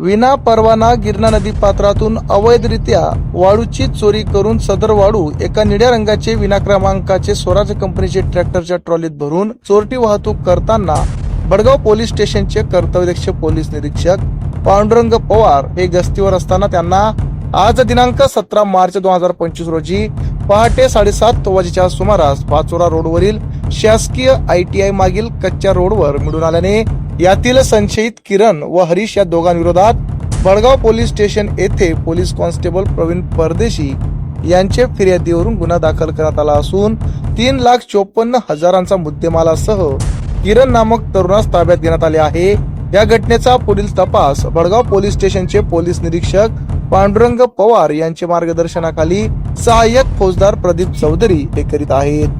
विना परवाना गिरणा नदी पात्रातून अवैधरित्या वाळूची चोरी करून सदर वाळू एका निळ्या रंगाचे विना क्रमांकाचे स्वराज कंपनीचे ट्रॅक्टरच्या ट्रॉलीत भरून चोरटी वाहतूक करताना बडगाव पोलीस स्टेशनचे कर्तव्यदक्ष पोलीस निरीक्षक पांडुरंग पवार हे गस्तीवर असताना त्यांना आज दिनांक सतरा मार्च दोन हजार पंचवीस रोजी पहाटे साडेसात वाजेच्या सुमारास पाचोरा रोडवरील शासकीय आय टी आय मागील कच्च्या रोडवर मिळून आल्याने यातील संशयित किरण व हरीश या दोघांविरोधात बडगाव पोलीस स्टेशन येथे पोलीस कॉन्स्टेबल प्रवीण परदेशी यांचे फिर्यादीवरून गुन्हा दाखल करण्यात आला असून तीन लाख चोपन्न हजारांचा मुद्देमालासह किरण नामक तरुणास ताब्यात घेण्यात आले आहे. या घटनेचा पुढील तपास बडगाव पोलीस स्टेशनचे पोलीस निरीक्षक पांडुरंग पवार यांचे मार्गदर्शनाखाली सहाय्यक फौजदार प्रदीप चौधरी हे करीत आहेत.